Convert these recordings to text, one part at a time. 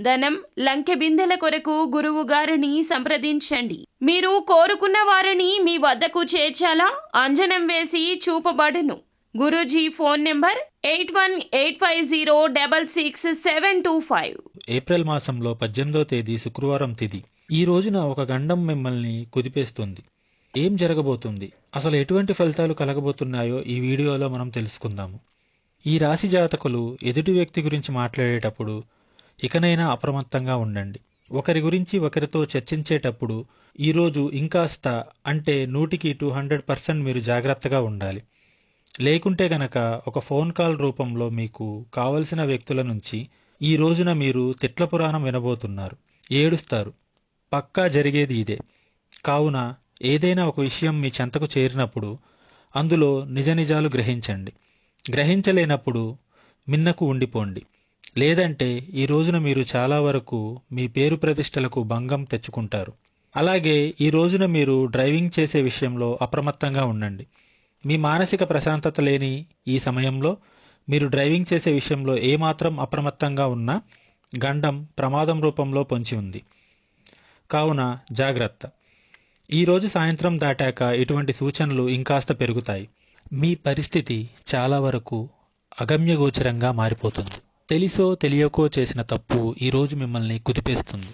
ధనం లంకె బిందెల కొరకు గురువు గారిని సంప్రదించండి. మీరు కోరుకున్న వారిని మీ వద్దకు చేర్చాలా? అంజనం వేసి చూపబడును. Guruji phone number eight one eight five zero double six seven two five. April మాసంలో పద్దెనిమిదో తేదీ శుక్రవారం తిది. ఈ రోజున ఒక గండం మిమ్మల్ని కుదిపేస్తుంది. ఏం జరగబోతుంది? అసలు ఎటువంటి ఫలితాలు కలగబోతున్నాయో ఈ వీడియోలో మనం తెలుసుకుందాము. ఈ రాశి జాతకులు ఎదుటి వ్యక్తి గురించి మాట్లాడేటప్పుడు ఇకనైనా అప్రమత్తంగా ఉండండి. ఒకరి గురించి ఒకరితో చర్చించేటప్పుడు ఈరోజు ఇంకాస్త అంటే నూటికి టూ హండ్రెడ్ పర్సెంట్ మీరు జాగ్రత్తగా ఉండాలి. లేకుంటే గనక ఒక ఫోన్ కాల్ రూపంలో మీకు కావలసిన వ్యక్తుల నుంచి ఈ రోజున మీరు తిట్ల పురాణం వినబోతున్నారు. ఏడుస్తారు. పక్కా జరిగేది ఇదే. కావున ఏదైనా ఒక విషయం మీ చెంతకు చేరినప్పుడు అందులో నిజ నిజాలు గ్రహించండి. గ్రహించలేనప్పుడు మిన్నకు ఉండిపోండి. లేదంటే ఈ రోజున మీరు చాలా వరకు మీ పేరు ప్రతిష్టలకు భంగం తెచ్చుకుంటారు. అలాగే ఈ రోజున మీరు డ్రైవింగ్ చేసే విషయంలో అప్రమత్తంగా ఉండండి. మీ మానసిక ప్రశాంతత లేని ఈ సమయంలో మీరు డ్రైవింగ్ చేసే విషయంలో ఏమాత్రం అప్రమత్తంగా ఉన్నా గండం ప్రమాదం రూపంలో పొంచి ఉంది. కావున జాగ్రత్త. ఈరోజు సాయంత్రం దాటాక ఇటువంటి సూచనలు ఇంకాస్త పెరుగుతాయి. మీ పరిస్థితి చాలా వరకు అగమ్యగోచరంగా మారిపోతుంది. తెలిసో తెలియకో చేసిన తప్పు ఈరోజు మిమ్మల్ని కుదిపేస్తుంది.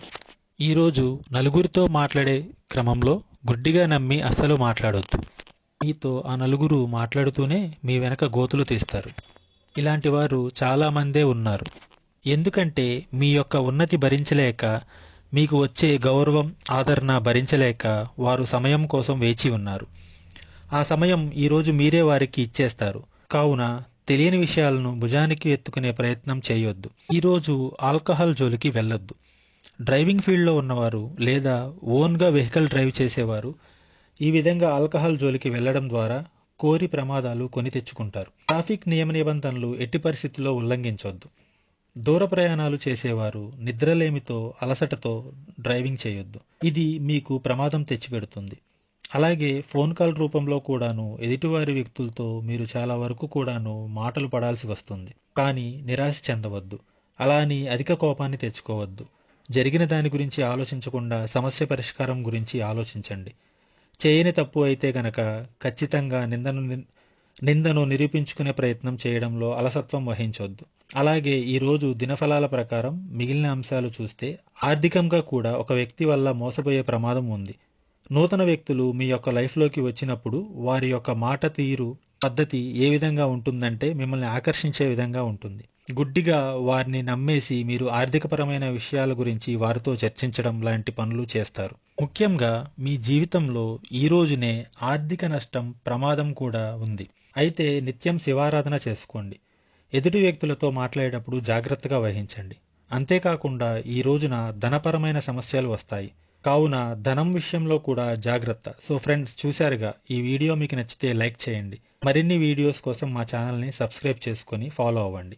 ఈరోజు నలుగురితో మాట్లాడే క్రమంలో గుడ్డిగా నమ్మి అస్సలు మాట్లాడొద్దు. మీతో ఆ నలుగురు మాట్లాడుతూనే మీ వెనక గోతులు తీస్తారు. ఇలాంటి వారు చాలామందే ఉన్నారు. ఎందుకంటే మీ యొక్క ఉన్నతి భరించలేక మీకు వచ్చే గౌరవం ఆదరణ భరించలేక వారు సమయం కోసం వేచి ఉన్నారు. ఆ సమయం ఈరోజు మీరే వారికి ఇచ్చేస్తారు. కావున తెలియని విషయాలను భుజానికి ఎత్తుకునే ప్రయత్నం చేయొద్దు. ఈరోజు ఆల్కహాల్ జోలికి వెళ్ళొద్దు. డ్రైవింగ్ ఫీల్డ్లో ఉన్నవారు లేదా ఓన్గా వెహికల్ డ్రైవ్ చేసేవారు ఈ విధంగా ఆల్కహాల్ జోలికి వెళ్ళడం ద్వారా కోరి ప్రమాదాలు కొని తెచ్చుకుంటారు. ట్రాఫిక్ నియమ నిబంధనలు ఎట్టి పరిస్థితుల్లో ఉల్లంఘించవద్దు దూర ప్రయాణాలు చేసేవారు నిద్రలేమితో అలసటతో డ్రైవింగ్ చేయొద్దు. ఇది మీకు ప్రమాదం తెచ్చిపెడుతుంది. అలాగే ఫోన్ కాల్ రూపంలో కూడాను ఎదుటివారి వ్యక్తులతో మీరు చాలా వరకు కూడాను మాటలు పడాల్సి వస్తుంది. కానీ నిరాశ చెందవద్దు. అలా అని అధిక కోపాన్ని తెచ్చుకోవద్దు. జరిగిన దాని గురించి ఆలోచించకుండా సమస్య పరిష్కారం గురించి ఆలోచించండి. చేయని తప్పు అయితే గనక ఖచ్చితంగా నిందను నిందను నిరూపించుకునే ప్రయత్నం చేయడంలో అలసత్వం వహించొద్దు. అలాగే ఈరోజు దినఫలాల ప్రకారం మిగిలిన అంశాలు చూస్తే ఆర్థికంగా కూడా ఒక వ్యక్తి వల్ల మోసపోయే ప్రమాదం ఉంది. నూతన వ్యక్తులు మీ యొక్క లైఫ్లోకి వచ్చినప్పుడు వారి యొక్క మాట తీరు పద్ధతి ఏ విధంగా ఉంటుందంటే మిమ్మల్ని ఆకర్షించే విధంగా ఉంటుంది. గుడ్డిగా వారిని నమ్మేసి మీరు ఆర్థికపరమైన విషయాల గురించి వారితో చర్చించడం లాంటి పనులు చేస్తారు. ముఖ్యంగా మీ జీవితంలో ఈ రోజునే ఆర్థిక నష్టం ప్రమాదం కూడా ఉంది. అయితే నిత్యం శివారాధన చేసుకోండి. ఎదుటి వ్యక్తులతో మాట్లాడేటప్పుడు జాగ్రత్తగా వహించండి. అంతేకాకుండా ఈ రోజున ధనపరమైన సమస్యలు వస్తాయి. కావున ధనం విషయంలో కూడా జాగ్రత్త. సో ఫ్రెండ్స్ చూశారుగా ఈ వీడియో మీకు నచ్చితే లైక్ చేయండి. మరిన్ని వీడియోస్ కోసం మా ఛానల్ని సబ్స్క్రైబ్ చేసుకొని ఫాలో అవ్వండి.